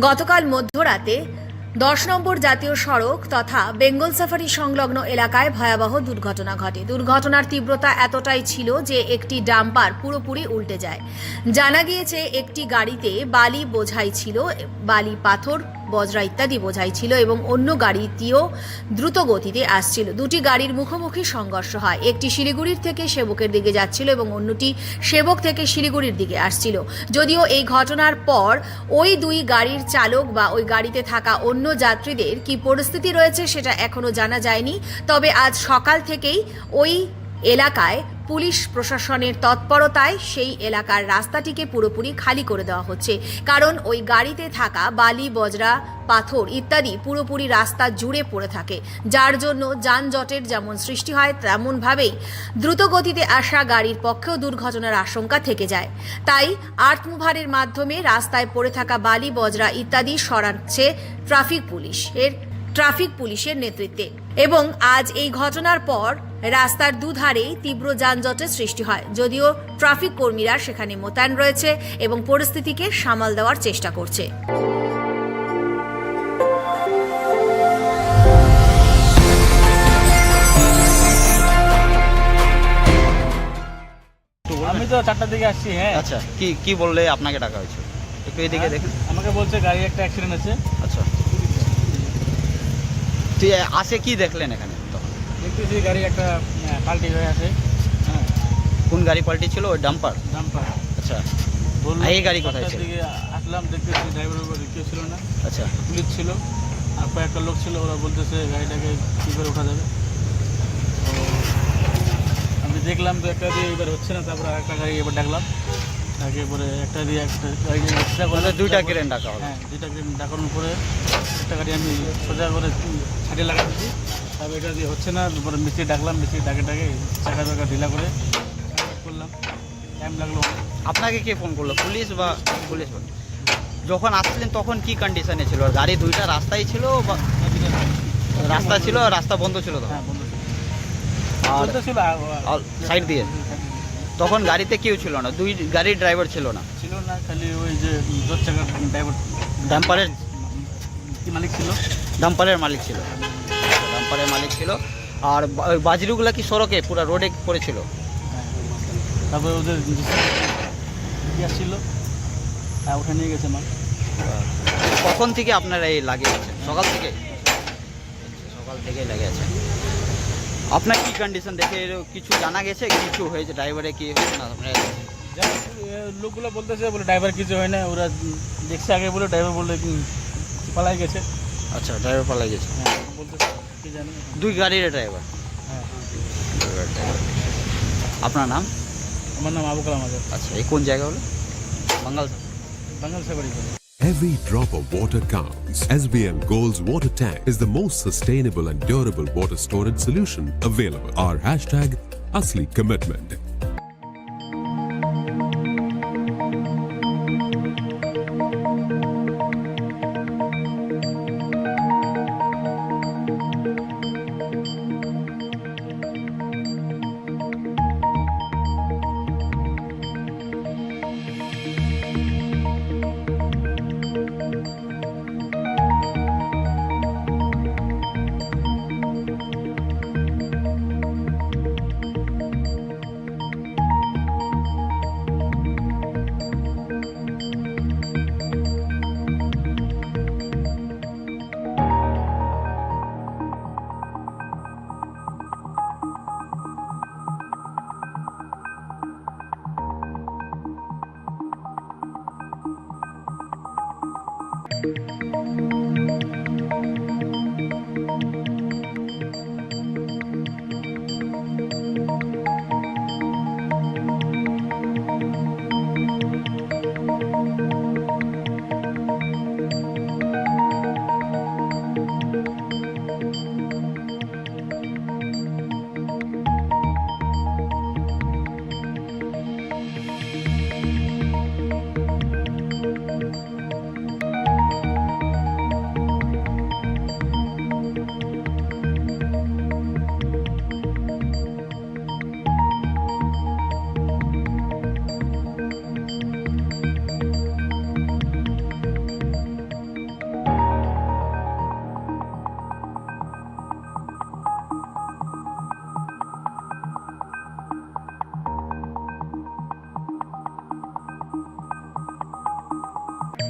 গতকাল মধ্যরাতে দশ নম্বর জাতীয় সড়ক তথা বেঙ্গল সাফারি সংলগ্ন এলাকায় ভয়াবহ দুর্ঘটনা ঘটে। দুর্ঘটনার তীব্রতা এতটাই ছিল যে একটি ডাম্পার পুরোপুরি উল্টে যায়। জানা গিয়েছে, একটি গাড়িতে বালি বোঝাই ছিল, বালি পাথর বজরা ইত্যাদি বোঝাই ছিল এবং অন্য গাড়িটিও দ্রুত গতিতে আসছিল। দুটি গাড়ির মুখোমুখি সংঘর্ষ হয়। একটি শিলিগুড়ির থেকে সেবকের দিকে যাচ্ছিল এবং অন্যটি সেবক থেকে শিলিগুড়ির দিকে আসছিল। যদিও এই ঘটনার পর ওই দুই গাড়ির চালক বা ওই গাড়িতে থাকা অন্য যাত্রীদের কি পরিস্থিতি রয়েছে সেটা এখনও জানা যায়নি। তবে আজ সকাল থেকেই ওই এলাকায় পুলিশ প্রশাসনের তৎপরতায় সেই এলাকার রাস্তাটিকে পুরোপুরি খালি করে দেওয়া হচ্ছে। কারণ ওই গাড়িতে থাকা বালি, বজরা, পাথর ইত্যাদি পুরোপুরি রাস্তা জুড়ে পড়ে থাকে। যার জন্য যানজটের যেমন সৃষ্টি হয়, তেমনভাবেই দ্রুত গতিতে আসা গাড়ির পক্ষেও দুর্ঘটনার আশঙ্কা থেকে যায়। তাই আর্থমুভারের মাধ্যমে রাস্তায় পড়ে থাকা বালি, বজরা ইত্যাদি সরাচ্ছে ট্রাফিক পুলিশ। এর ট্রাফিক পুলিশের নেতৃত্বে। এবং আজ এই ঘটনার পর রাস্তার দুধারেই তীব্র যানজটের সৃষ্টি হয়। যদিও ট্রাফিক কর্মীরা সেখানে মোতায়েন রয়েছে এবং পরিস্থিতিকে সামাল দেওয়ার চেষ্টা করছে। আমি তো চারটার দিকে আসছি হ্যাঁ। আচ্ছা কি কি বললে আপনাকে ডাকা হয়েছে? একটু এদিকে দেখেন। আমাকে বলছে গাড়ি একটা অ্যাক্সিডেন্ট আছে তুই আসে কি দেখলেন এখানে? দেখতেছি গাড়ি একটা পাল্টি হয়ে আছে। হ্যাঁ। কোন গাড়ি পাল্টি ছিল? ওই ডাম্পার? ডাম্পার। আচ্ছা। এই গাড়ি কোথায় ছিল? আসলাম দেখতেছি ড্রাইভারের উপর কেউ ছিল না। আচ্ছা। পুলিশ ছিল। আর কয়েকটা লোক ছিল ওরা বলতেছে গাড়িটাকে কী করে ওঠা যাবে? আমি দেখলাম তো একটা দিয়ে এবার হচ্ছে না তারপরে একটা গাড়ি এবার ডাকলাম। তাকে পরে একটা দিয়ে একটা গাড়ি মানে দুইটা ক্রেন ডাকা হ্যাঁ দুইটা গাড়ি ডাকানোর পরে একটা গাড়ি আমি সোজা করে সাইডে লাগা দিচ্ছি তারপর এটা দিয়ে হচ্ছে না তারপরে মিস্ত্রি ডাকলাম মিস্ত্রি ডাকে ডাকে চাকা চাকা ঢিলা করে করলাম। টাইম লাগল। আপনাকে কে ফোন করল? পুলিশ বা পুলিশ? যখন আসছিলেন তখন কি কন্ডিশনে ছিল? গাড়ি দুইটা রাস্তায় ছিল বা রাস্তা ছিল রাস্তা বন্ধ ছিল তখন? হ্যাঁ বন্ধু আর ছিল সাইড দিয়ে? তখন গাড়িতে কেউ ছিল না? দুই গাড়ির ড্রাইভার ছিল না? ছিল না খালি ওই যে দশ চাকার ড্রাইভার ডাম্পারের কি মালিক ছিল? ডাম্পারের মালিক ছিল। ডাম্পারের মালিক ছিল। আর বাজরুগুলা কি সড়কে পুরো রোডে পড়েছিল। তারপরে ওদের ছিল। হ্যাঁ ওখানে নিয়ে গেছে মা কখন থেকে আপনারা এই লাগিয়েছেন সকাল থেকে? সকাল থেকে লাগিয়েছেন আপনার কি কন্ডিশন দেখে কিছু জানা গেছে? কিছু হয়েছে? ড্রাইভারে কি হয়েছে না আপনার লোকগুলো বলতেছে বলে ড্রাইভার কিছু হয় না। ওরা দেখছে আগে বলে ড্রাইভার বলে কি পালাই গেছে আচ্ছা ড্রাইভার পালা গেছে হ্যাঁ বলতেছে কি জানি দুই গাড়ির ড্রাইভার হ্যাঁ আপনার নাম আমার নাম আবু কালাম আজাদ আচ্ছা এই কোন জায়গা হলো বাঙ্গাল বাঙ্গাল সাবাড়ি করে Every drop of water counts. SBM Gold's water tank is the most sustainable and durable water storage solution available. Our hashtag Asli Commitment.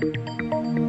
Música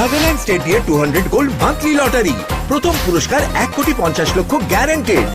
Nagaland state দিয়ে two hundred gold monthly lottery প্রথম পুরস্কার এক কোটি পঞ্চাশ লক্ষ guaranteed